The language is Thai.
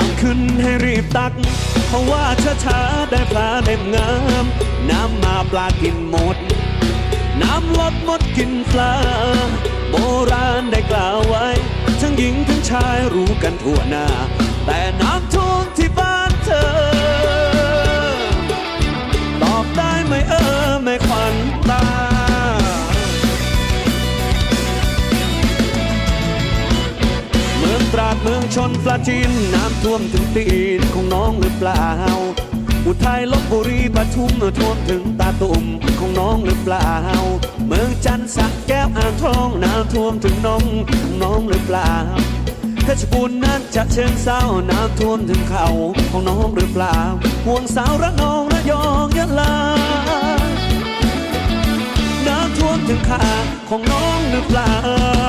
น้ำขึ้นให้รีบตัก เพราะว่าช้าๆได้ปลาเต็มงาม น้ำมาปลากินหมด น้ำลดหมดกินปลา โบราณได้กล่าวไว้ ทั้งหญิงทั้งชายรู้กันทั่วหน้า แต่น้ เมืองตราดเมืองชนปลาจีนน้ำท่วมถึงตีนของน้องหรือเปล่า อุทัยลบบุรีปทุมท่วมถึงตาตุ่มของน้องหรือเปล่า เมืองจันทร์สระแก้วอ่างทองน้ำท่วมถึงน้องของน้องหรือเปล่าเพชรบูรณ์นั้นจะเชิงเศร้าน้ำท่วมถึงเขาของน้องหรือเปล่า ห่วงสาวระนองระยองยะลาน้ำท่วมถึงขาของน้องหรือเปล่า